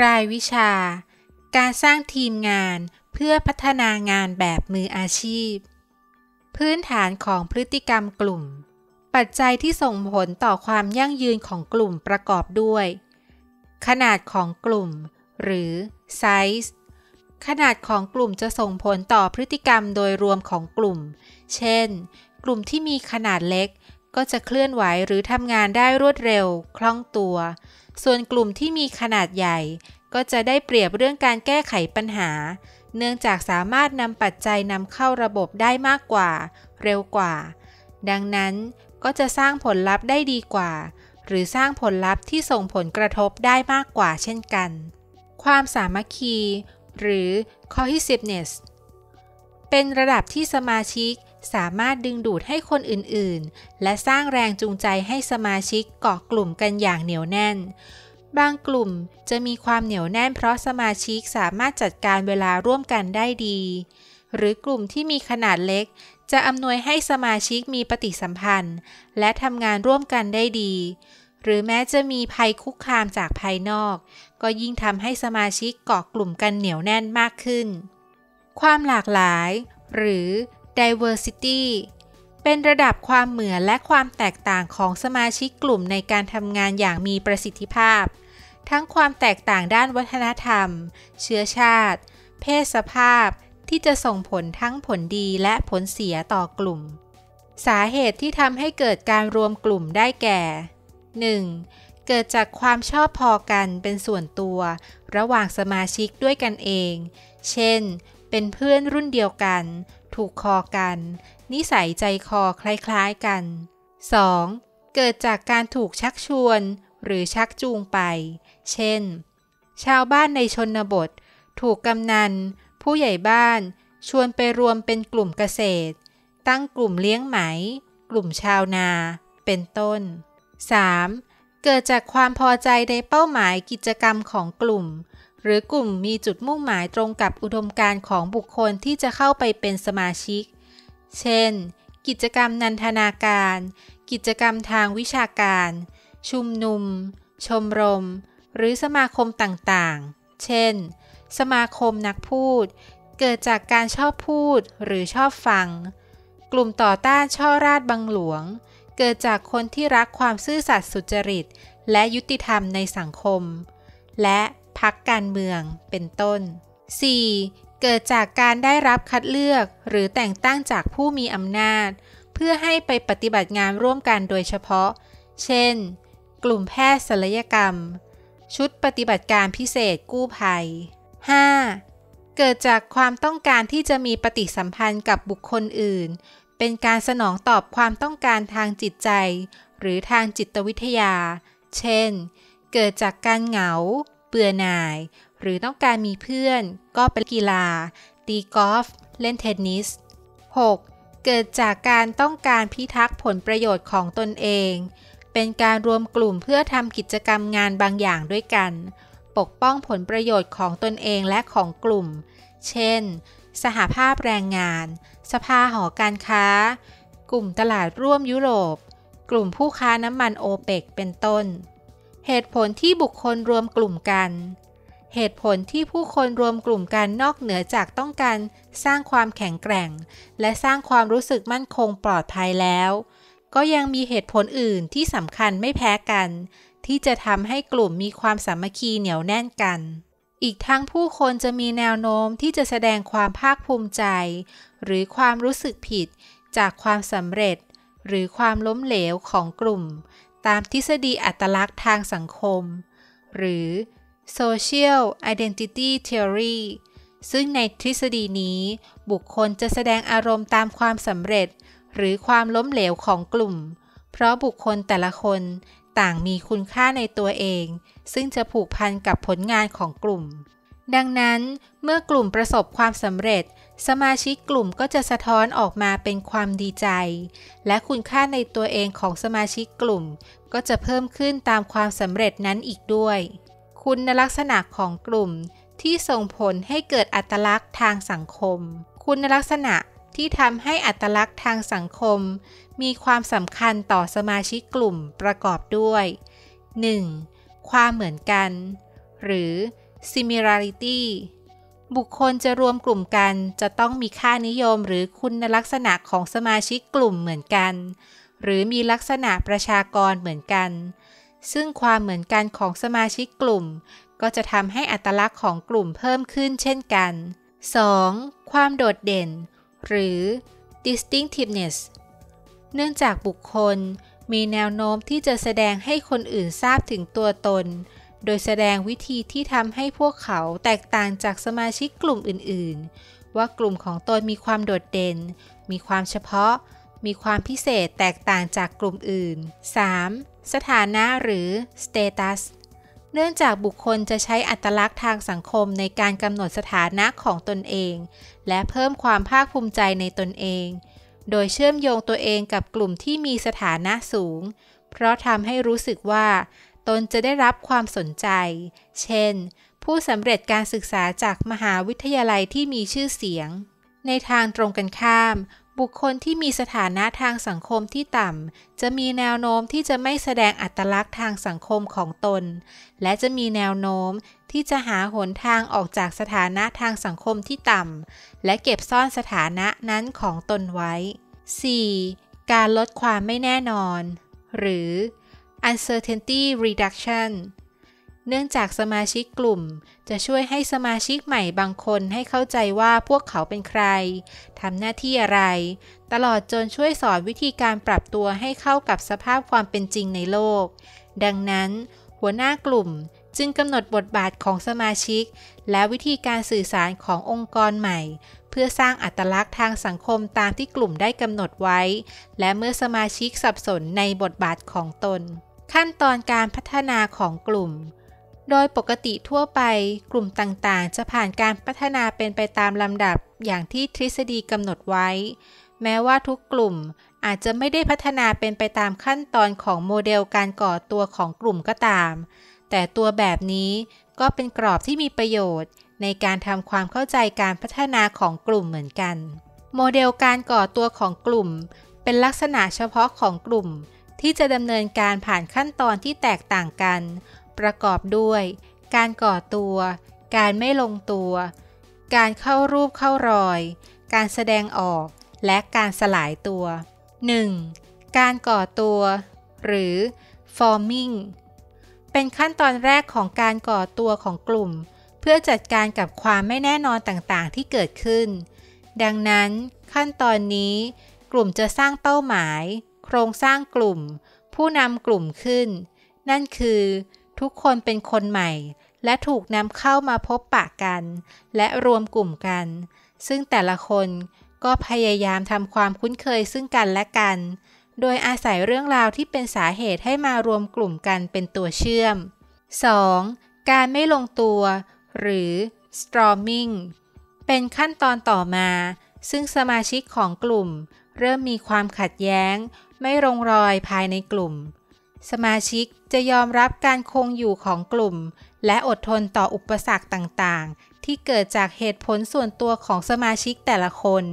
รายวิชา การสร้างทีมงานเพื่อพัฒนางานแบบมืออาชีพ พื้นฐานของพฤติกรรมกลุ่ม ปัจจัยที่ส่งผลต่อความยั่งยืนของกลุ่มประกอบด้วย ขนาดของกลุ่ม หรือ size ขนาดของกลุ่มจะส่งผลต่อพฤติกรรมโดยรวมของกลุ่ม เช่น กลุ่มที่มีขนาดเล็กก็จะเคลื่อนไหวหรือทำงานได้รวดเร็ว คล่องตัว ส่วนกลุ่มที่มีขนาดใหญ่ ก็จะได้เปรียบเรื่องการแก้ไขปัญหา เนื่องจากสามารถนำปัจจัยนำเข้าระบบได้มากกว่า เร็วกว่า ดังนั้นก็จะสร้างผลลัพธ์ได้ดีกว่า หรือสร้างผลลัพธ์ที่ส่งผลกระทบได้มากกว่าเช่นกัน ความสามัคคี หรือ cohesiveness เป็นระดับที่สมาชิก สามารถดึงดูดให้คนอื่นๆ และสร้างแรงจูงใจให้สมาชิกเกาะกลุ่มกันอย่างเหนียวแน่น บางกลุ่มจะมีความเหนียวแน่นเพราะสมาชิกสามารถจัดการเวลาร่วมกันได้ดี หรือกลุ่มที่มีขนาดเล็ก จะอำนวยให้สมาชิกมีปฏิสัมพันธ์ และทำงานร่วมกันได้ดี หรือแม้จะมีภัยคุกคามจากภายนอก ก็ยิ่งทำให้สมาชิกเกาะกลุ่มกันเหนียวแน่นมากขึ้น ความหลากหลาย หรือ diversity เป็นระดับความเหมือนและความแตกต่างของสมาชิกกลุ่มในการทำงานอย่างมีประสิทธิภาพ ทั้งความแตกต่างด้านวัฒนธรรม เชื้อชาติ เพศสภาพ ที่จะส่งผลทั้งผลดีและผลเสียต่อกลุ่ม สาเหตุที่ทำให้เกิดการรวมกลุ่มได้แก่ 1. เกิดจากความชอบพอกันเป็นส่วนตัว ระหว่างสมาชิกด้วยกันเอง เช่น เป็นเพื่อนรุ่นเดียวกัน ถูกคอกัน นิสัยใจคอคล้ายๆกัน 2. เกิดจากการถูกชักชวน หรือชักจูงไป เช่น ชาวบ้านในชนบท ถูกกำนัน ผู้ใหญ่บ้าน ชวนไปรวมเป็นกลุ่มเกษตร ตั้งกลุ่มเลี้ยงไหม กลุ่มชาวนา เป็นต้น 3. เกิดจากความพอใจในเป้าหมายกิจกรรมของกลุ่ม หรือกลุ่มมีจุดมุ่งหมายตรงกับอุดมการณ์ของบุคคลที่จะเข้าไปเป็นสมาชิก เช่น กิจกรรมนันทนาการ กิจกรรมทางวิชาการ ชุมนุม ชมรม หรือสมาคมต่างๆ เช่น สมาคมนักพูด เกิดจากการชอบพูดหรือชอบฟัง กลุ่มต่อต้านช่อราชบังหลวง เกิดจากคนที่รักความซื่อสัตย์สุจริต และยุติธรรมในสังคม และ พักการเมืองเป็นต้น 4. เกิดจากการได้รับคัดเลือกหรือแต่งตั้งจากผู้มีอำนาจ เพื่อให้ไปปฏิบัติงานร่วมกันโดยเฉพาะ เช่น กลุ่มแพทย์ศัลยกรรม ชุดปฏิบัติการพิเศษกู้ภัย 5. เกิดจากความต้องการที่จะมีปฏิสัมพันธ์กับบุคคลอื่น เป็นการสนองตอบความต้องการทางจิตใจ หรือทางจิตวิทยา เช่น เกิดจากการเหงา เบื่อหน่าย หรือต้องการมีเพื่อน ก็เป็นกีฬา ตีกอล์ฟ เล่นเทนนิส 6. เกิดจากการต้องการพิทักษ์ผลประโยชน์ของตนเอง เป็นการรวมกลุ่มเพื่อทำกิจกรรมงานบางอย่างด้วยกัน ปกป้องผลประโยชน์ของตนเองและของกลุ่ม เช่น สหภาพแรงงาน สภาหอการค้า กลุ่มตลาดร่วมยุโรป กลุ่มผู้ค้าน้ำมันโอเปกเป็นต้น เหตุผลที่บุคคลรวมกลุ่มกัน เหตุผลที่ผู้คนรวมกลุ่มกันนอกเหนือจากต้องการสร้างความแข็งแกร่ง และสร้างความรู้สึกมั่นคงปลอดภัยแล้ว ก็ยังมีเหตุผลอื่นที่สำคัญไม่แพ้กัน ที่จะทำให้กลุ่มมีความสามัคคีเหนียวแน่นกัน อีกทั้งผู้คนจะมีแนวโน้มที่จะแสดงความภาคภูมิใจ หรือความรู้สึกผิดจากความสำเร็จ หรือความล้มเหลวของกลุ่ม ตามทฤษฎีอัตลักษณ์ทางสังคม หรือ social identity theory ซึ่งในทฤษฎีนี้ บุคคลจะแสดงอารมณ์ตามความสำเร็จ หรือความล้มเหลวของกลุ่ม เพราะบุคคลแต่ละคนต่างมีคุณค่าในตัวเอง ซึ่งจะผูกพันกับผลงานของกลุ่ม ดังนั้นเมื่อกลุ่มประสบความสำเร็จ สมาชิกกลุ่มก็จะสะท้อนออกมาเป็นความดีใจ และคุณค่าในตัวเองของสมาชิกกลุ่ม ก็จะเพิ่มขึ้นตามความสำเร็จนั้นอีกด้วย คุณลักษณะของกลุ่มที่ส่งผลให้เกิดอัตลักษณ์ทางสังคม คุณลักษณะที่ทำให้อัตลักษณ์ทางสังคม มีความสำคัญต่อสมาชิกกลุ่มประกอบด้วย 1. ความเหมือนกัน หรือ similarity บุคคลจะรวมกลุ่มกันจะต้องมีค่านิยมหรือคุณลักษณะของสมาชิกกลุ่มเหมือนกัน หรือมีลักษณะประชากรเหมือนกัน ซึ่งความเหมือนกันของสมาชิกกลุ่ม ก็จะทำให้อัตลักษณ์ของกลุ่มเพิ่มขึ้นเช่นกัน 2. ความโดดเด่น หรือ distinctiveness เนื่องจากบุคคลมีแนวโน้มที่จะแสดงให้คนอื่นทราบถึงตัวตน โดยแสดงวิธีที่ทำให้พวกเขาแตกต่างจากสมาชิกกลุ่มอื่น ๆ ว่ากลุ่มของตนมีความโดดเด่น มีความเฉพาะ มีความพิเศษแตกต่างจากกลุ่มอื่น 3. สถานะหรือ status เนื่องจากบุคคลจะใช้อัตลักษณ์ทางสังคมในการกำหนดสถานะของตนเอง และเพิ่มความภาคภูมิใจในตนเอง โดยเชื่อมโยงตัวเองกับกลุ่มที่มีสถานะสูง เพราะทำให้รู้สึกว่า ตนจะได้รับความสนใจ เช่น ผู้สำเร็จการศึกษาจากมหาวิทยาลัยที่มีชื่อเสียง ในทางตรงกันข้าม บุคคลที่มีสถานะทางสังคมที่ต่ำ จะมีแนวโน้มที่จะไม่แสดงอัตลักษณ์ทางสังคมของตน และจะมีแนวโน้มที่จะหาหนทางออกจากสถานะทางสังคมที่ต่ำ และเก็บซ่อนสถานะนั้นของตนไว้ 4. การลดความไม่แน่นอน หรือ uncertainty reduction เนื่องจากสมาชิกกลุ่ม จะช่วยให้สมาชิกใหม่บางคนให้เข้าใจว่าพวกเขาเป็นใคร ทำหน้าที่อะไร ตลอดจนช่วยสอนวิธีการปรับตัวให้เข้ากับสภาพความเป็นจริงในโลก ดังนั้น หัวหน้ากลุ่มจึงกำหนดบทบาทของสมาชิก และวิธีการสื่อสารขององค์กรใหม่ เพื่อสร้างอัตลักษณ์ทางสังคมตามที่กลุ่มได้กำหนดไว้ และเมื่อสมาชิกสับสนในบทบาทของตน ขั้นตอนการพัฒนาของกลุ่ม โดยปกติทั่วไปกลุ่มต่างๆ จะผ่านการพัฒนาเป็นไปตามลำดับอย่างที่ทฤษฎีกำหนดไว้ แม้ว่าทุกกลุ่มอาจจะไม่ได้พัฒนาเป็นไปตามขั้นตอนของโมเดลการก่อตัวของกลุ่มก็ตาม แต่ตัวแบบนี้ก็เป็นกรอบที่มีประโยชน์ ในการทำความเข้าใจการพัฒนาของกลุ่มเหมือนกัน โมเดลการก่อตัวของกลุ่ม เป็นลักษณะเฉพาะของกลุ่ม ที่จะดำเนินการผ่านขั้นตอนที่แตกต่างกัน ประกอบด้วย การก่อตัว การไม่ลงตัว การเข้ารูปเข้ารอย การแสดงออก และการสลายตัว 1. การก่อตัว หรือ forming เป็นขั้นตอนแรกของการก่อตัวของกลุ่ม เพื่อจัดการกับความไม่แน่นอนต่างๆ ที่เกิดขึ้น ดังนั้น ขั้นตอนนี้ กลุ่มจะสร้างเป้าหมาย โครงสร้างกลุ่ม ผู้นำกลุ่มขึ้น นั่นคือ ทุกคนเป็นคนใหม่ และถูกนำเข้ามาพบปะกัน และรวมกลุ่มกัน ซึ่งแต่ละคนก็พยายามทำความคุ้นเคยซึ่งกันและกัน โดยอาศัยเรื่องราวที่เป็นสาเหตุให้มารวมกลุ่มกันเป็นตัวเชื่อม 2. การไม่ลงตัว หรือ storming เป็นขั้นตอนต่อมา ซึ่งสมาชิกของกลุ่ม เริ่มมีความขัดแย้ง ไม่ลงรอยภายในกลุ่ม สมาชิกจะยอมรับการคงอยู่ของกลุ่ม และอดทนต่ออุปสรรคต่างๆ ที่เกิดจากเหตุผลส่วนตัวของสมาชิกแต่ละคน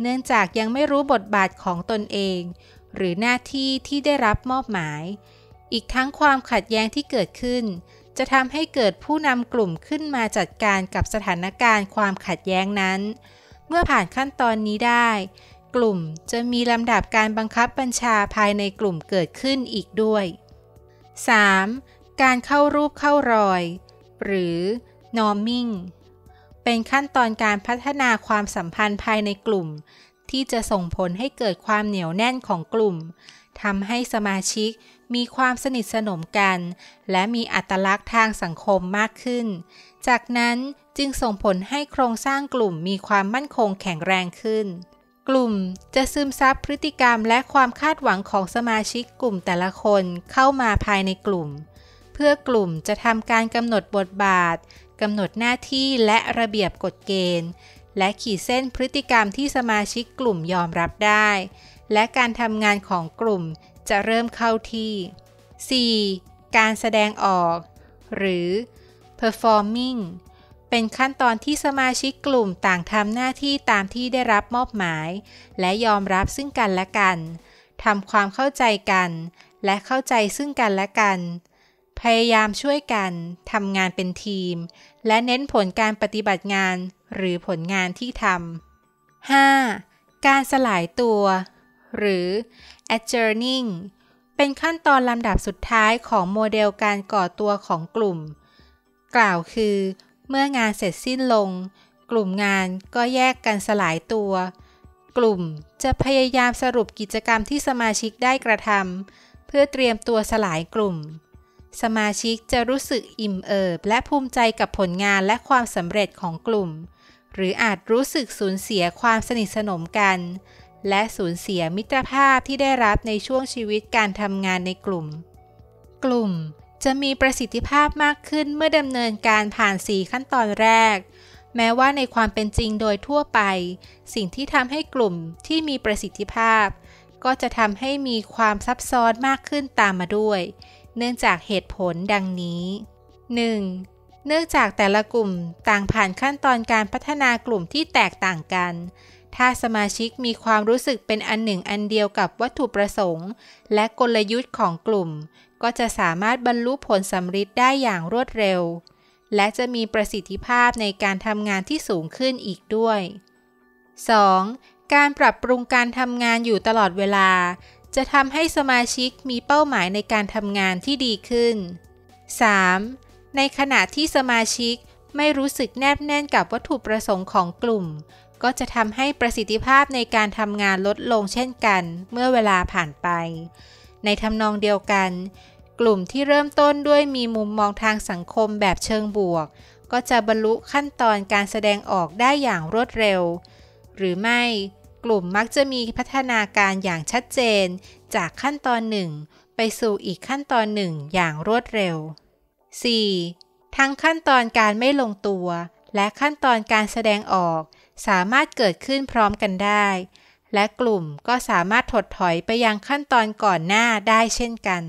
เนื่องจากยังไม่รู้บทบาทของตนเอง หรือหน้าที่ที่ได้รับมอบหมาย อีกทั้งความขัดแย้งที่เกิดขึ้น จะทำให้เกิดผู้นำกลุ่มขึ้นมาจัดการกับสถานการณ์ความขัดแย้งนั้น เมื่อผ่านขั้นตอนนี้ได้ กลุ่มจะมีลำดับการบังคับบัญชาภายในกลุ่มเกิดขึ้นอีกด้วย 3. การเข้ารูปเข้ารอย หรือ norming เป็นขั้นตอนการพัฒนาความสัมพันธ์ภายในกลุ่ม ที่จะส่งผลให้เกิดความเหนียวแน่นของกลุ่มทำให้สมาชิกมีความสนิทสนมกัน และมีอัตลักษณ์ทางสังคมมากขึ้น จากนั้นจึงส่งผลให้โครงสร้างกลุ่มมีความมั่นคงแข็งแรงขึ้น กลุ่มจะซึมซับพฤติกรรมและความคาดหวังของสมาชิกกลุ่มแต่ละคนเข้ามาภายในกลุ่ม เพื่อกลุ่มจะทำการกำหนดบทบาทกำหนดหน้าที่และระเบียบกฎเกณฑ์ และขีดเส้นพฤติกรรมที่สมาชิกกลุ่มยอมรับได้ และการทำงานของกลุ่มจะเริ่มเข้าที่ 4. การแสดงออก หรือ performing เป็นขั้นตอนที่สมาชิกกลุ่มต่างทำหน้าที่ตามที่ได้รับมอบหมาย และยอมรับซึ่งกันและกันทำความเข้าใจกัน และเข้าใจซึ่งกันและกัน พยายามช่วยกันทำงานเป็นทีม และเน้นผลการปฏิบัติงาน หรือผลงานที่ทำ 5. การสลายตัว หรือ adjourning เป็นขั้นตอนลำดับสุดท้ายของโมเดลการก่อตัวของกลุ่ม กล่าวคือ เมื่องานเสร็จสิ้นลง กลุ่มงานก็แยกกันสลายตัว กลุ่มจะพยายามสรุปกิจกรรมที่สมาชิกได้กระทำเพื่อเตรียมตัวสลายกลุ่ม สมาชิกจะรู้สึกอิ่มเอิบ และภูมิใจกับผลงานและความสำเร็จของกลุ่ม หรืออาจรู้สึกสูญเสียความสนิทสนมกัน และสูญเสียมิตรภาพที่ได้รับในช่วงชีวิตการทำงานในกลุ่ม กลุ่ม จะมีประสิทธิภาพมากขึ้นเมื่อดำเนินการผ่านสีขั้นตอนแรก แม้ว่าในความเป็นจริงโดยทั่วไป สิ่งที่ทำให้กลุ่มที่มีประสิทธิภาพ ก็จะทำให้มีความซับซ้อนมากขึ้นตามมาด้วย เนื่องจากเหตุผลดังนี้ 1. เนื่องจากแต่ละกลุ่มต่างผ่านขั้นตอนการพัฒนากลุ่มที่แตกต่างกัน ถ้าสมาชิกมีความรู้สึกเป็นอันหนึ่งอันเดียวกับวัตถุประสงค์ และกลยุทธ์ของกลุ่ม ก็จะสามารถบรรลุผลสำเร็จได้อย่างรวดเร็ว และจะมีประสิทธิภาพในการทำงานที่สูงขึ้นอีกด้วย 2. การปรับปรุงการทำงานอยู่ตลอดเวลา จะทำให้สมาชิกมีเป้าหมายในการทำงานที่ดีขึ้น 3. ในขณะที่สมาชิกไม่รู้สึกแนบแน่นกับวัตถุประสงค์ของกลุ่ม ก็จะทำให้ประสิทธิภาพในการทำงานลดลงเช่นกัน เมื่อเวลาผ่านไป ในทำนองเดียวกัน กลุ่มที่เริ่มต้นด้วยมีมุมมองทางสังคมแบบเชิงบวก ก็จะบรรลุขั้นตอนการแสดงออกได้อย่างรวดเร็ว หรือไม่ กลุ่มมักจะมีพัฒนาการอย่างชัดเจน จากขั้นตอนหนึ่งไปสู่อีกขั้นตอนหนึ่งอย่างรวดเร็ว 4. ทั้งขั้นตอนการไม่ลงตัว และขั้นตอนการแสดงออก สามารถเกิดขึ้นพร้อมกันได้ และกลุ่มก็สามารถถดถอยไปยังขั้นตอนก่อนหน้าได้เช่นกัน